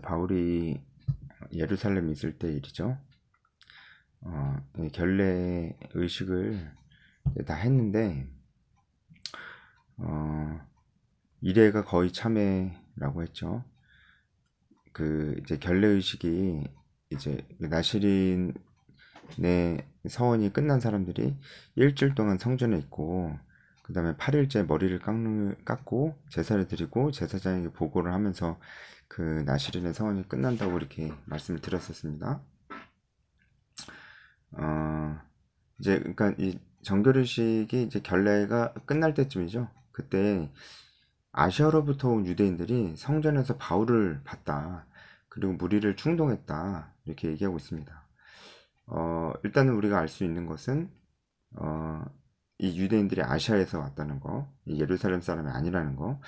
바울이 예루살렘에 있을 때 일이죠. 어, 이 결례 의식을 다 했는데, 어, 이래가 거의 참회라고 했죠. 그 이제 결례 의식이 이제 그 나시린의 서원이 끝난 사람들이 일주일 동안 성전에 있고, 그 다음에 8일째 머리를 깎는, 깎고 제사를 드리고 제사장에게 보고를 하면서 그 나시린의 서원이 끝난다고 이렇게 말씀을 드렸었습니다. 어, 이제 그러니까 이 정결의식이 이제 결례가 끝날 때쯤이죠. 그때 아시아로부터 온 유대인들이 성전에서 바울을 봤다. 그리고 무리를 충동했다. 이렇게 얘기하고 있습니다. 어, 일단은 우리가 알 수 있는 것은 어, 이 유대인들이 아시아에서 왔다는 거, 이 예루살렘 사람이 아니라는 거.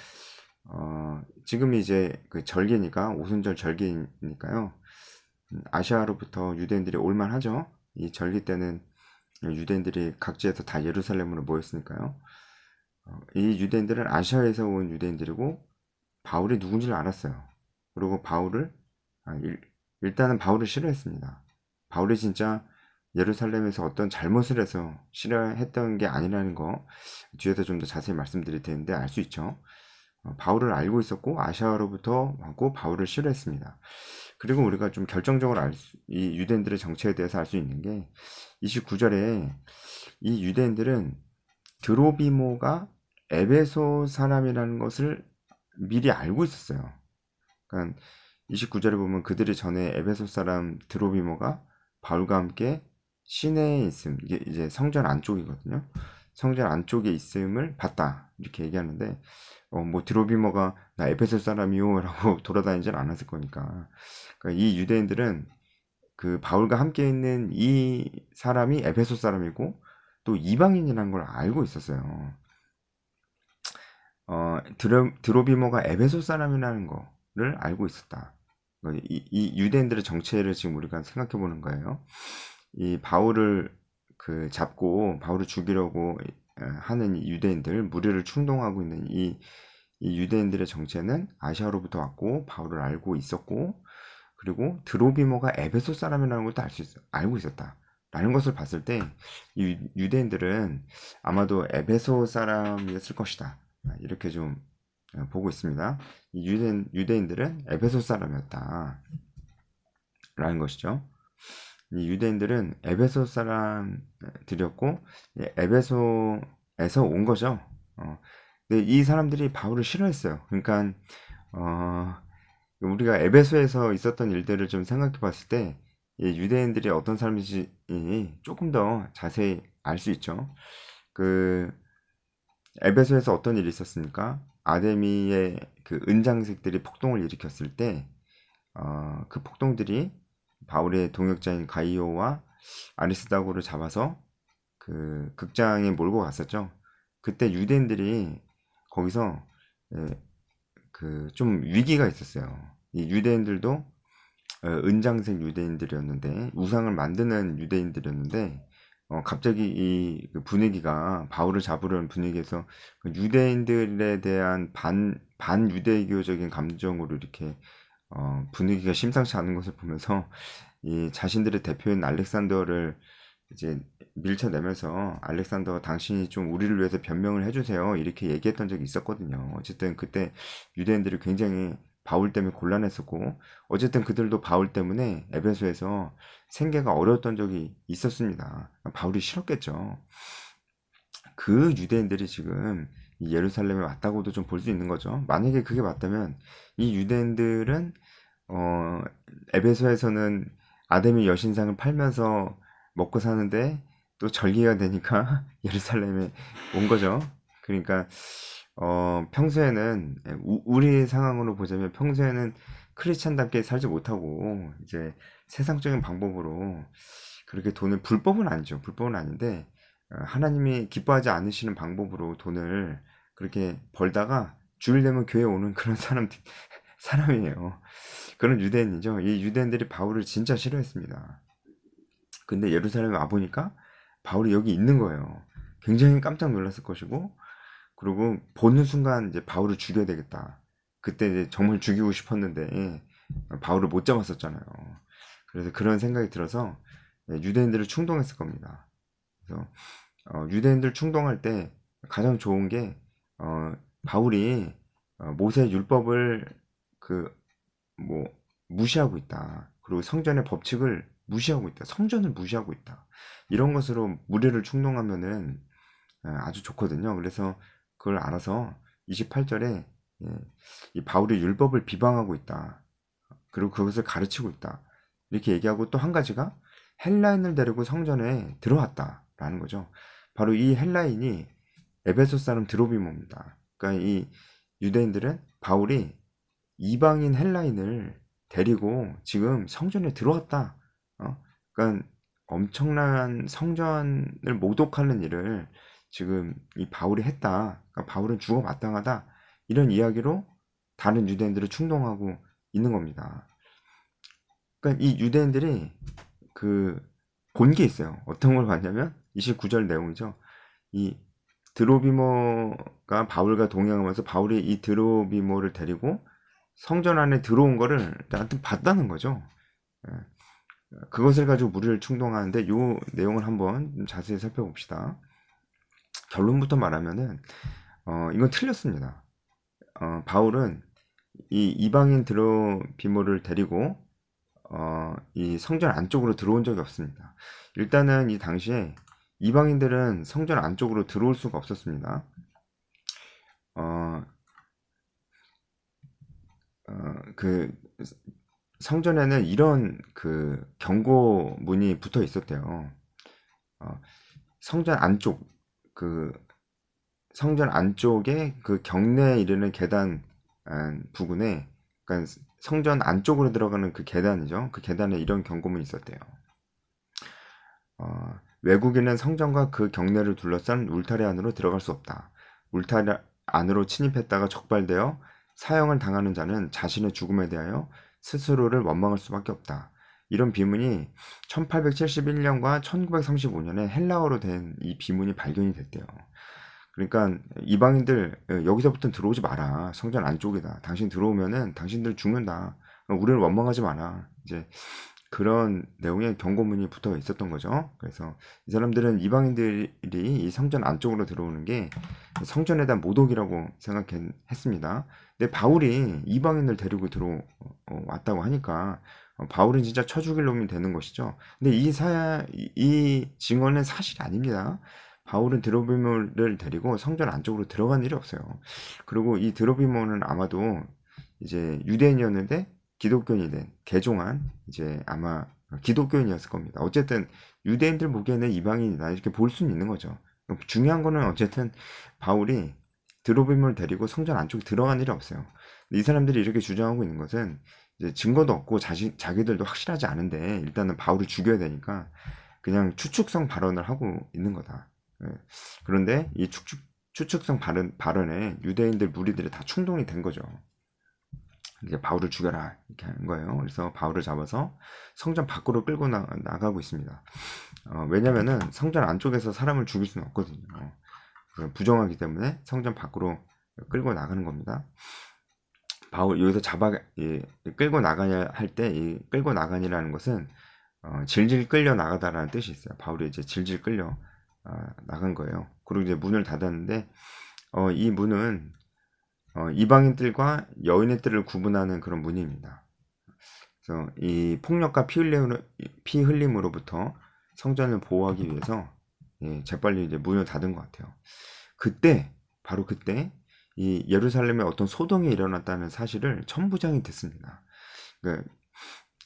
어, 지금 이제 그 절기니까 오순절 절기니까요. 음, 아시아로부터 유대인들이 올만하죠. 이 절기 때는 유대인들이 각지에서 다 예루살렘으로 모였으니까요. 어, 이 유대인들은 아시아에서 온 유대인들이고 바울이 누군지를 알았어요. 그리고 바울을 아, 일, 일단은 바울을 싫어했습니다. 바울이 진짜 예루살렘에서 어떤 잘못을 해서 싫어했던 게 아니라는 거 뒤에서 좀 더 자세히 말씀드릴 텐데 알 수 있죠. 어, 바울을 알고 있었고 아시아로부터 왔고 바울을 싫어했습니다. 그리고 우리가 좀 결정적으로 알 수, 이 유대인들의 정체에 대해서 알 수 있는 게 29절에 이 유대인들은 드로비모가 에베소 사람이라는 것을 미리 알고 있었어요. 그러니까 29절에 보면 그들이 전에 에베소 사람 드로비모가 바울과 함께 시내에 있음 이게 이제 성전 안쪽이거든요. 성전 안쪽에 있음을 봤다 이렇게 얘기하는데 어, 뭐 드로비모가 나 에베소 사람이요라고 돌아다니진 않았을 거니까 그러니까 이 유대인들은 그 바울과 함께 있는 이 사람이 에베소 사람이고 또 이방인이라는 걸 알고 있었어요. 어, 드로, 드로비모가 에베소 사람이라는 거를 알고 있었다. 이, 이 유대인들의 정체를 지금 우리가 생각해 보는 거예요. 이 바울을 그 잡고 바울을 죽이려고 하는 유대인들 무리를 충동하고 있는 이, 이 유대인들의 정체는 아시아로부터 왔고 바울을 알고 있었고 그리고 드로비모가 에베소 사람이라는 것도 알 수 알고 있었다. 라는 것을 봤을 때 이 유대인들은 아마도 에베소 사람이었을 것이다. 이렇게 좀 보고 있습니다. 이 유대인, 유대인들은 에베소 사람이었다. 라는 것이죠. 이 유대인들은 에베소 사람들이었고 에베소에서 온 거죠. 어, 근데 이 사람들이 바울을 싫어했어요. 그러니까 어, 우리가 에베소에서 있었던 일들을 좀 생각해 봤을 때 유대인들이 어떤 사람인지 조금 더 자세히 알 수 있죠. 그 에베소에서 어떤 일이 있었습니까? 아데미의 그 은장색들이 폭동을 일으켰을 때, 어, 그 폭동들이 바울의 동역자인 가이오와 아리스다고를 잡아서 그 극장에 몰고 갔었죠. 그때 유대인들이 거기서 그 좀 위기가 있었어요. 이 유대인들도 어, 은장색 유대인들이었는데 우상을 만드는 유대인들이었는데 어, 갑자기 이그 분위기가 바울을 잡으려는 분위기에서 그 유대인들에 대한 반 반유대교적인 감정으로 이렇게 어, 분위기가 심상치 않은 것을 보면서 이 자신들의 대표인 알렉산더를 이제 밀쳐내면서 알렉산더 당신이 좀 우리를 위해서 변명을 해주세요 이렇게 얘기했던 적이 있었거든요. 어쨌든 그때 유대인들이 굉장히 바울 때문에 곤란했었고 어쨌든 그들도 바울 때문에 에베소에서 생계가 어려웠던 적이 있었습니다. 바울이 싫었겠죠. 그 유대인들이 지금 예루살렘에 왔다고도 좀 볼 수 있는 거죠. 만약에 그게 맞다면 이 유대인들은 어, 에베소에서는 아데미 여신상을 팔면서 먹고 사는데 또 절기가 되니까 예루살렘에 온 거죠. 그러니까 어, 평소에는 우, 우리 상황으로 보자면 평소에는 크리스찬답게 살지 못하고 이제 세상적인 방법으로 그렇게 돈을 불법은 아니죠. 불법은 아닌데 어, 하나님이 기뻐하지 않으시는 방법으로 돈을 그렇게 벌다가 주일 되면 교회 오는 그런 사람 사람이에요. 그런 유대인이죠. 이 유대인들이 바울을 진짜 싫어했습니다. 근데 예루살렘에 와 보니까 바울이 여기 있는 거예요. 굉장히 깜짝 놀랐을 것이고 그리고 보는 순간 이제 바울을 죽여야 되겠다. 그때 이제 정말 죽이고 싶었는데 바울을 못 잡았었잖아요. 그래서 그런 생각이 들어서 예, 유대인들을 충동했을 겁니다. 그래서 어, 유대인들 충동할 때 가장 좋은 게 어, 바울이 어, 모세 율법을 그 뭐 무시하고 있다. 그리고 성전의 법칙을 무시하고 있다. 성전을 무시하고 있다. 이런 것으로 무리를 충동하면은 예, 아주 좋거든요. 그래서 그걸 알아서 28절에 이 바울이 율법을 비방하고 있다. 그리고 그것을 가르치고 있다. 이렇게 얘기하고 또 한 가지가 헬라인을 데리고 성전에 들어왔다라는 거죠. 바로 이 헬라인이 에베소 사람 드로비모입니다. 그러니까 이 유대인들은 바울이 이방인 헬라인을 데리고 지금 성전에 들어왔다. 어? 그러니까 엄청난 성전을 모독하는 일을 지금 이 바울이 했다. 그러니까 바울은 죽어 마땅하다. 이런 이야기로 다른 유대인들을 충동하고 있는 겁니다. 그러니까 이 유대인들이 그 본 게 있어요. 어떤 걸 봤냐면 29절 내용이죠. 이 드로비모가 바울과 동행하면서 바울이 이 드로비모를 데리고 성전 안에 들어온 거를 나한테 봤다는 거죠. 예. 그것을 가지고 무리를 충동하는데 요 내용을 한번 좀 자세히 살펴봅시다. 결론부터 말하면은 어, 이건 틀렸습니다. 어, 바울은 이 이방인 드로비모를 데리고 어, 이 성전 안쪽으로 들어온 적이 없습니다. 일단은 이 당시에 이방인들은 성전 안쪽으로 들어올 수가 없었습니다. 어, 어, 그 성전에는 이런 그 경고문이 붙어 있었대요. 어, 성전 안쪽 그 성전 안쪽에 그 경내에 이르는 계단 아, 부근에 그러니까 성전 안쪽으로 들어가는 그 계단이죠. 그 계단에 이런 경고문이 있었대요. 어, 외국인은 성전과 그 경내를 둘러싼 울타리 안으로 들어갈 수 없다. 울타리 안으로 침입했다가 적발되어 사형을 당하는 자는 자신의 죽음에 대하여 스스로를 원망할 수밖에 없다. 이런 비문이 1871년과 1935년에 헬라어로 된 이 비문이 발견이 됐대요. 그러니까 이방인들 어, 여기서부터 들어오지 마라. 성전 안쪽이다. 당신 들어오면은 당신들 죽는다. 우리를 원망하지 마라. 이제 그런 내용의 경고문이 붙어 있었던 거죠. 그래서 이 사람들은 이방인들이 이 성전 안쪽으로 들어오는 게 성전에 대한 모독이라고 생각했습니다. 근데 바울이 이방인들 데리고 들어왔다고 하니까 어, 바울은 진짜 쳐 죽일 놈이 되는 것이죠. 근데 이 사, 이 증언은 사실이 아닙니다. 바울은 드로비몬을 데리고 성전 안쪽으로 들어간 일이 없어요. 그리고 이 드로비몬은 아마도 이제 유대인이었는데 기독교인이 된 개종한 이제 아마 기독교인이었을 겁니다. 어쨌든 유대인들 보기에는 이방인이다 이렇게 볼 수는 있는 거죠. 중요한 거는 어쨌든 바울이 드로비몬을 데리고 성전 안쪽에 들어간 일이 없어요. 이 사람들이 이렇게 주장하고 있는 것은 이제 증거도 없고 자신 자기들도 확실하지 않은데 일단은 바울을 죽여야 되니까 그냥 추측성 발언을 하고 있는 거다. 예. 그런데 이 추측, 추측성 발언, 발언에 유대인들 무리들이 다 충동이 된 거죠. 이제 바울을 죽여라 이렇게 하는 거예요. 그래서 바울을 잡아서 성전 밖으로 끌고 나, 나가고 있습니다. 어, 왜냐면은 성전 안쪽에서 사람을 죽일 수는 없거든요. 부정하기 때문에 성전 밖으로 끌고 나가는 겁니다. 바울 여기서 잡아 예, 끌고 나가냐 할때 끌고 나가니라는 것은 어, 질질 끌려 나가다라는 뜻이 있어요. 바울이 이제 질질 끌려 어, 나간 거예요. 그리고 이제 문을 닫았는데 어, 이 문은 어, 이방인들과 여인의 뜰을 구분하는 그런 문입니다. 그래서 이 폭력과 피, 흘림으로, 피 흘림으로부터 성전을 보호하기 위해서 예, 재빨리 이제 문을 닫은 것 같아요. 그때 바로 그때 이 예루살렘에 어떤 소동이 일어났다는 사실을 천부장이 듣습니다. 그러니까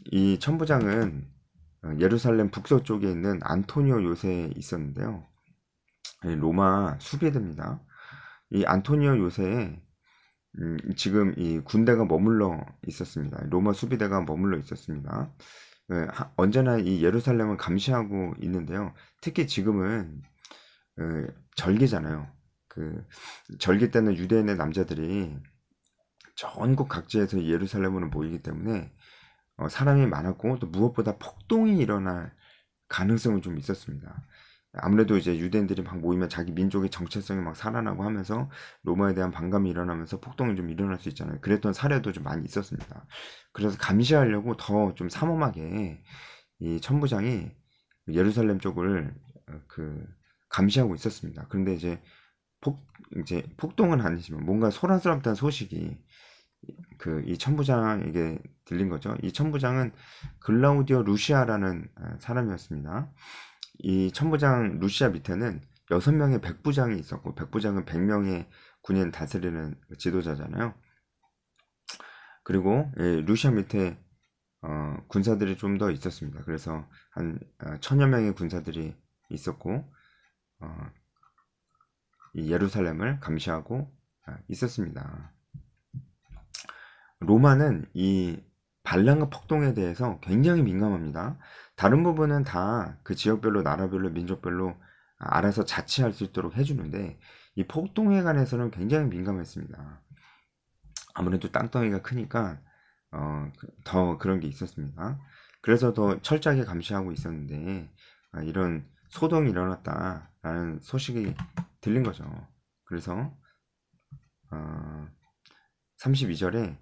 이 천부장은 어, 예루살렘 북서쪽에 있는 안토니오 요새에 있었는데요. 로마 수비대입니다. 이 안토니오 요새에 음, 지금 이 군대가 머물러 있었습니다. 로마 수비대가 머물러 있었습니다. 네, 하, 언제나 이 예루살렘을 감시하고 있는데요. 특히 지금은 어, 절기잖아요. 그 절기 때는 유대인의 남자들이 전국 각지에서 예루살렘으로 모이기 때문에 어, 사람이 많았고 또 무엇보다 폭동이 일어날 가능성은 좀 있었습니다. 아무래도 이제 유대인들이 막 모이면 자기 민족의 정체성이 막 살아나고 하면서 로마에 대한 반감이 일어나면서 폭동이 좀 일어날 수 있잖아요. 그랬던 사례도 좀 많이 있었습니다. 그래서 감시하려고 더 좀 삼엄하게 이 천부장이 예루살렘 쪽을 어, 그 감시하고 있었습니다. 그런데 이제 폭 이제 폭동은 아니지만 뭔가 소란스럽다는 소식이 그 이 천부장에게 들린 거죠. 이 천부장은 글라우디오 루시아라는 아, 사람이었습니다. 이 천부장 루시아 밑에는 여섯 명의 백부장이 있었고 백부장은 100명의 군인 다스리는 지도자잖아요. 그리고 예, 루시아 밑에 어, 군사들이 좀 더 있었습니다. 그래서 한 어, 천여 명의 군사들이 있었고 어, 이 예루살렘을 감시하고 아, 있었습니다. 로마는 이 반란과 폭동에 대해서 굉장히 민감합니다. 다른 부분은 다 그 지역별로, 나라별로, 민족별로 알아서 자치할 수 있도록 해주는데 이 폭동에 관해서는 굉장히 민감했습니다. 아무래도 땅덩이가 크니까 어, 그- 더 그런 게 있었습니다. 그래서 더 철저하게 감시하고 있었는데 아, 이런 소동이 일어났다라는 소식이 들린 거죠. 그래서 어, 32절에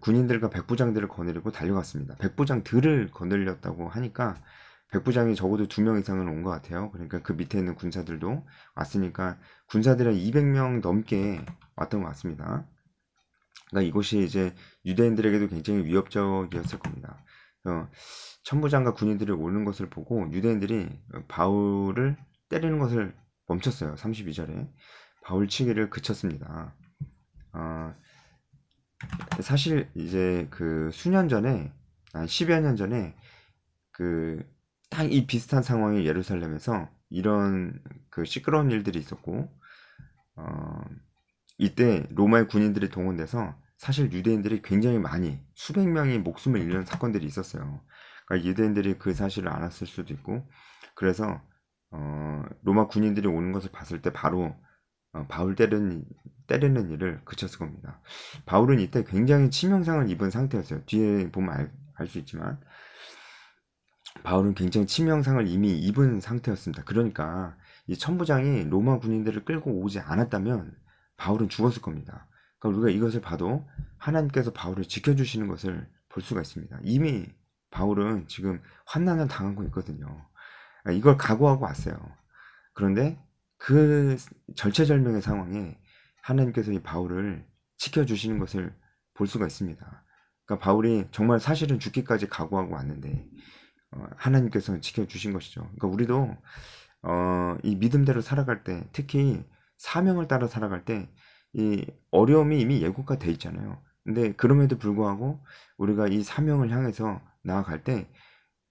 군인들과 백부장들을 거느리고 달려갔습니다. 백부장들을 거느렸다고 하니까 백부장이 적어도 두 명 이상은 온 것 같아요. 그러니까 그 밑에 있는 군사들도 왔으니까 군사들은 200명 넘게 왔던 것 같습니다. 그러니까 이곳이 이제 유대인들에게도 굉장히 위협적이었을 겁니다. 어, 천부장과 군인들이 오는 것을 보고 유대인들이 바울을 때리는 것을 멈췄어요. 32절에 바울 치기를 그쳤습니다. 어, 사실 이제 그 수년 전에 한 10여 년 전에 그 딱 이 비슷한 상황이 예루살렘에서 이런 그 시끄러운 일들이 있었고 어 이때 로마의 군인들이 동원돼서 사실 유대인들이 굉장히 많이 수백 명이 목숨을 잃는 사건들이 있었어요. 그러니까 유대인들이 그 사실을 알았을 수도 있고 그래서 어 로마 군인들이 오는 것을 봤을 때 바로 어, 바울 때리는, 때리는 일을 그쳤을 겁니다. 바울은 이때 굉장히 치명상을 입은 상태였어요. 뒤에 보면 알 수 있지만 바울은 굉장히 치명상을 이미 입은 상태였습니다. 그러니까 이 천부장이 로마 군인들을 끌고 오지 않았다면 바울은 죽었을 겁니다. 그러니까 우리가 이것을 봐도 하나님께서 바울을 지켜주시는 것을 볼 수가 있습니다. 이미 바울은 지금 환난을 당하고 있거든요. 이걸 각오하고 왔어요. 그런데 그 절체절명의 상황에 하나님께서 이 바울을 지켜주시는 것을 볼 수가 있습니다. 그러니까 바울이 정말 사실은 죽기까지 각오하고 왔는데 어, 하나님께서 지켜주신 것이죠. 그러니까 우리도 어, 이 믿음대로 살아갈 때, 특히 사명을 따라 살아갈 때, 이 어려움이 이미 예고가 돼 있잖아요. 근데 그럼에도 불구하고 우리가 이 사명을 향해서 나아갈 때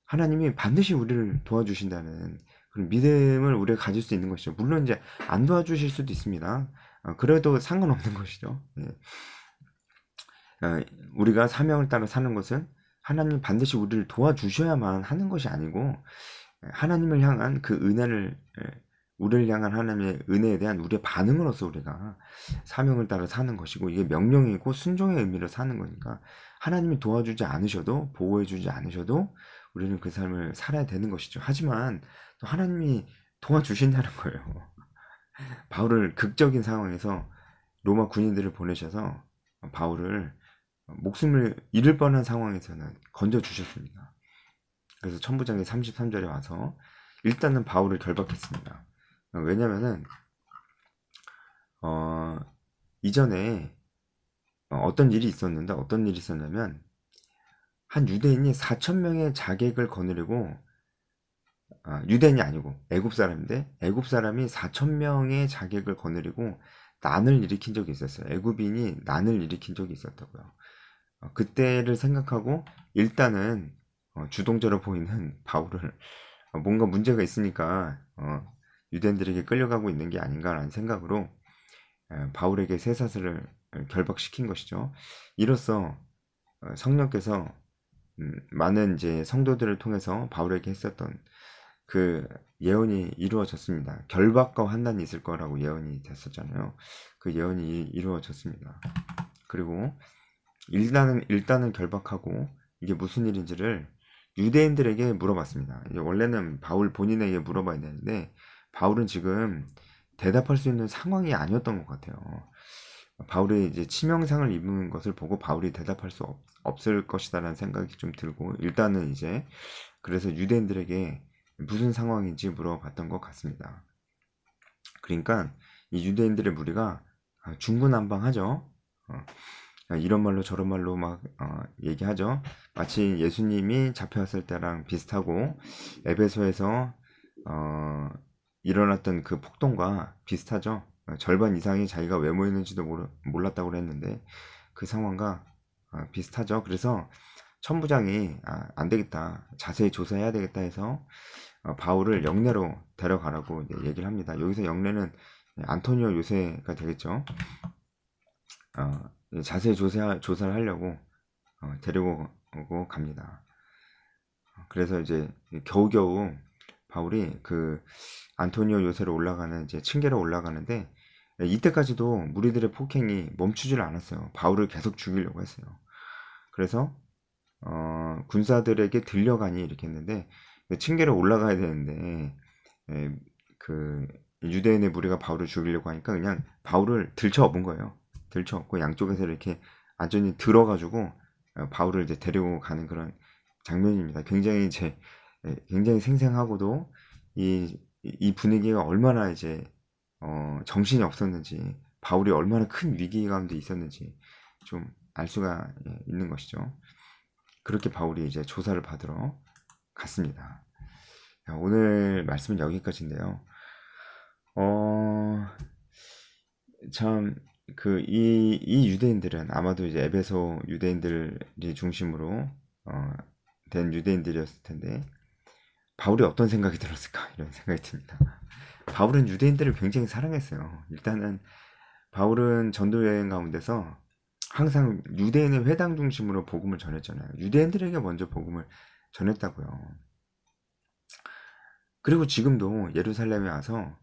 하나님이 반드시 우리를 도와주신다는 그런 믿음을 우리가 가질 수 있는 것이죠. 물론 이제 안 도와주실 수도 있습니다. 어, 그래도 상관없는 것이죠. 예. 어, 우리가 사명을 따라 사는 것은 하나님 반드시 우리를 도와주셔야만 하는 것이 아니고 하나님을 향한 그 은혜를 예, 우리를 향한 하나님의 은혜에 대한 우리의 반응으로서 우리가 사명을 따라 사는 것이고 이게 명령이고 순종의 의미로 사는 거니까 하나님이 도와주지 않으셔도 보호해주지 않으셔도 우리는 그 삶을 살아야 되는 것이죠. 하지만 또 하나님이 도와주신다는 거예요. 바울을 극적인 상황에서 로마 군인들을 보내셔서 바울을 목숨을 잃을 뻔한 상황에서는 건져 주셨습니다. 그래서 천부장이 33절에 와서 일단은 바울을 결박했습니다. 왜냐면은 어 이전에 어떤 일이 있었는데 어떤 일이 있었냐면 한 유대인이 4천 명의 자객을 거느리고 아, 유대인이 아니고 애굽 사람인데 애굽 사람이 4천 명의 자객을 거느리고 난을 일으킨 적이 있었어요. 애굽인이 난을 일으킨 적이 있었다고요. 어, 그때를 생각하고 일단은 어, 주동자로 보이는 바울을 어, 뭔가 문제가 있으니까 어, 유대인들에게 끌려가고 있는 게 아닌가라는 생각으로 에, 바울에게 쇠사슬을 결박시킨 것이죠. 이로써 어, 성령께서 음, 많은 이제 성도들을 통해서 바울에게 했었던 그 예언이 이루어졌습니다. 결박과 환난이 있을 거라고 예언이 됐었잖아요. 그 예언이 이루어졌습니다. 그리고 일단은 일단은 결박하고 이게 무슨 일인지를 유대인들에게 물어봤습니다. 원래는 바울 본인에게 물어봐야 되는데 바울은 지금 대답할 수 있는 상황이 아니었던 것 같아요. 바울이 이제 치명상을 입은 것을 보고 바울이 대답할 수 없, 없을 것이다라는 생각이 좀 들고 일단은 이제 그래서 유대인들에게 무슨 상황인지 물어봤던 것 같습니다. 그러니까 이 유대인들의 무리가 아, 중구난방하죠. 어, 이런 말로 저런 말로 막 어, 얘기하죠. 마치 예수님이 잡혀왔을 때랑 비슷하고 에베소에서 어, 일어났던 그 폭동과 비슷하죠. 어, 절반 이상이 자기가 왜 모였는지도 몰랐다고 했는데 그 상황과 어, 비슷하죠. 그래서 천부장이 아, 안 되겠다. 자세히 조사해야 되겠다 해서 어, 바울을 영내로 데려가라고 얘기를 합니다. 여기서 영내는 안토니오 요새가 되겠죠. 어, 자세히 조사, 조사를 하려고 어, 데리고 오고 갑니다. 그래서 이제 겨우겨우 바울이 그 안토니오 요새로 올라가는 이제 층계로 올라가는데 이때까지도 무리들의 폭행이 멈추질 않았어요. 바울을 계속 죽이려고 했어요. 그래서 어, 군사들에게 들려가니 이렇게 했는데 층계로 올라가야 되는데 에, 그 유대인의 무리가 바울을 죽이려고 하니까 그냥 바울을 들쳐업은 거예요. 들쳐업고 양쪽에서 이렇게 완전히 들어가지고 어, 바울을 이제 데리고 가는 그런 장면입니다. 굉장히 이제 에, 굉장히 생생하고도 이, 이 분위기가 얼마나 이제 어, 정신이 없었는지 바울이 얼마나 큰 위기 가운데 있었는지 좀 알 수가 예, 있는 것이죠. 그렇게 바울이 이제 조사를 받으러 갔습니다. 자, 오늘 말씀은 여기까지인데요. 어, 참, 그, 이, 이 유대인들은 아마도 이제 에베소 유대인들이 중심으로, 어, 된 유대인들이었을 텐데, 바울이 어떤 생각이 들었을까? 이런 생각이 듭니다. 바울은 유대인들을 굉장히 사랑했어요. 일단은, 바울은 전도 여행 가운데서 항상 유대인의 회당 중심으로 복음을 전했잖아요. 유대인들에게 먼저 복음을 전했다고요. 그리고 지금도 예루살렘에 와서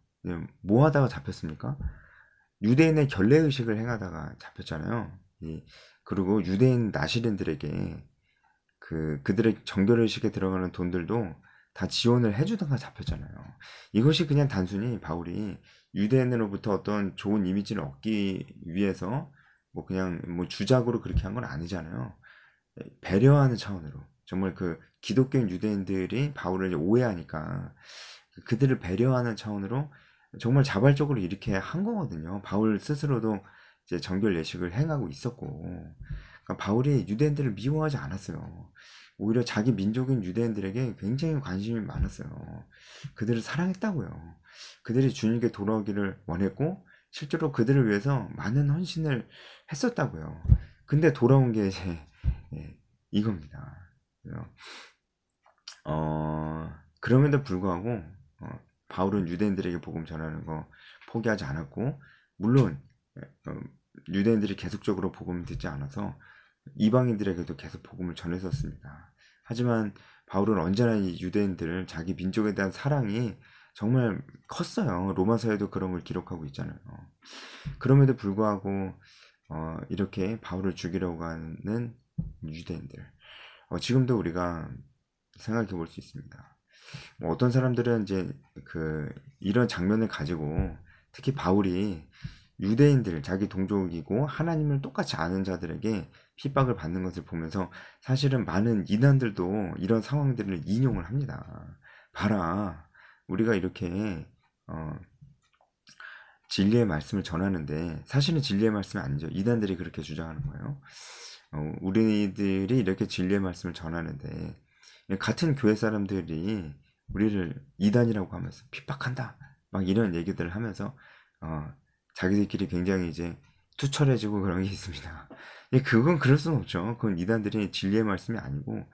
뭐 하다가 잡혔습니까? 유대인의 결례 의식을 행하다가 잡혔잖아요. 이, 그리고 유대인 나시린들에게 그 그들의 정결 의식에 들어가는 돈들도 다 지원을 해주다가 잡혔잖아요. 이것이 그냥 단순히 바울이 유대인으로부터 어떤 좋은 이미지를 얻기 위해서 뭐 그냥 뭐 주작으로 그렇게 한 건 아니잖아요. 배려하는 차원으로 정말 그 기독교인 유대인들이 바울을 오해하니까 그들을 배려하는 차원으로 정말 자발적으로 이렇게 한 거거든요. 바울 스스로도 이제 정결 예식을 행하고 있었고, 그러니까 바울이 유대인들을 미워하지 않았어요. 오히려 자기 민족인 유대인들에게 굉장히 관심이 많았어요. 그들을 사랑했다고요. 그들이 주님께 돌아오기를 원했고, 실제로 그들을 위해서 많은 헌신을 했었다고요. 근데 돌아온 게 이제 예, 이겁니다. 어, 그럼에도 불구하고 어, 바울은 유대인들에게 복음 전하는 거 포기하지 않았고 물론 어, 유대인들이 계속적으로 복음을 듣지 않아서 이방인들에게도 계속 복음을 전했었습니다. 하지만 바울은 언제나 이 유대인들 자기 민족에 대한 사랑이 정말 컸어요. 로마서에도 그런 걸 기록하고 있잖아요. 그럼에도 불구하고 어, 이렇게 바울을 죽이려고 하는 유대인들 어, 지금도 우리가 생각해 볼 수 있습니다. 뭐 어떤 사람들은 이제 그 이런 장면을 가지고 특히 바울이 유대인들 자기 동족이고 하나님을 똑같이 아는 자들에게 핍박을 받는 것을 보면서 사실은 많은 이단들도 이런 상황들을 인용을 합니다. 봐라, 우리가 이렇게 어, 진리의 말씀을 전하는데 사실은 진리의 말씀이 아니죠. 이단들이 그렇게 주장하는 거예요. 어, 우리들이 이렇게 진리의 말씀을 전하는데 같은 교회 사람들이 우리를 이단이라고 하면서 핍박한다 막 이런 얘기들을 하면서 어, 자기들끼리 굉장히 이제 투철해지고 그런 게 있습니다. 그건 그럴 수는 없죠. 그건 이단들이 진리의 말씀이 아니고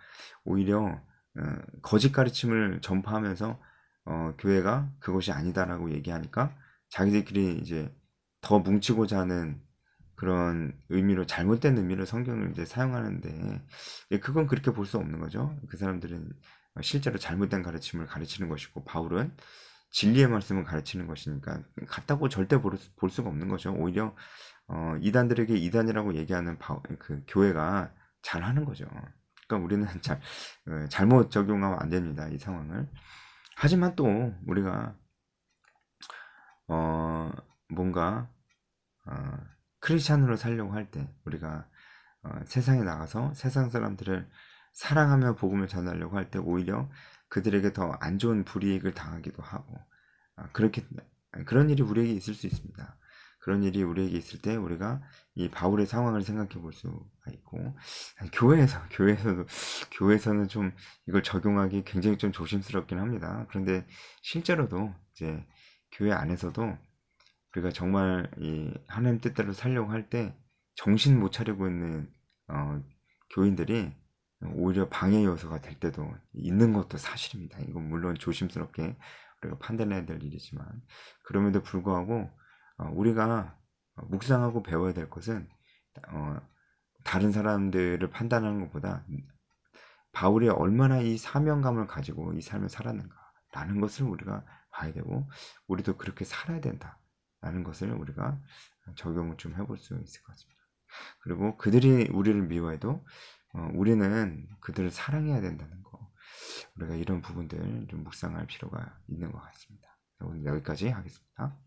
오히려 어, 거짓 가르침을 전파하면서 어, 교회가 그것이 아니다라고 얘기하니까 자기들끼리 이제 더 뭉치고자 하는 그런 의미로 잘못된 의미로 성경을 이제 사용하는데 예, 그건 그렇게 볼 수 없는 거죠. 그 사람들은 실제로 잘못된 가르침을 가르치는 것이고 바울은 진리의 말씀을 가르치는 것이니까 같다고 절대 볼, 볼 수가 없는 거죠. 오히려 어, 이단들에게 이단이라고 얘기하는 바, 그 교회가 잘하는 거죠. 그러니까 우리는 잘, 어, 잘못 적용하면 안 됩니다. 이 상황을. 하지만 또 우리가 어, 뭔가 어, 크리스찬으로 살려고 할 때 우리가 어, 세상에 나가서 세상 사람들을 사랑하며 복음을 전하려고 할 때 오히려 그들에게 더 안 좋은 불이익을 당하기도 하고 아, 그렇게 그런 일이 우리에게 있을 수 있습니다. 그런 일이 우리에게 있을 때 우리가 이 바울의 상황을 생각해 볼 수가 있고 교회에서 교회에서도 교회에서는 좀 이걸 적용하기 굉장히 좀 조심스럽긴 합니다. 그런데 실제로도 이제 교회 안에서도 우리가 정말 이 하나님 뜻대로 살려고 할 때 정신 못 차리고 있는 어, 교인들이 오히려 방해 요소가 될 때도 있는 것도 사실입니다. 이건 물론 조심스럽게 우리가 판단해야 될 일이지만 그럼에도 불구하고 어, 우리가 묵상하고 배워야 될 것은 어, 다른 사람들을 판단하는 것보다 바울이 얼마나 이 사명감을 가지고 이 삶을 살았는가라는 것을 우리가 봐야 되고 우리도 그렇게 살아야 된다라는 것을 우리가 적용을 좀 해볼 수 있을 것 같습니다. 그리고 그들이 우리를 미워해도 어, 우리는 그들을 사랑해야 된다는 거 우리가 이런 부분들 좀 묵상할 필요가 있는 것 같습니다. 오늘 여기까지 하겠습니다.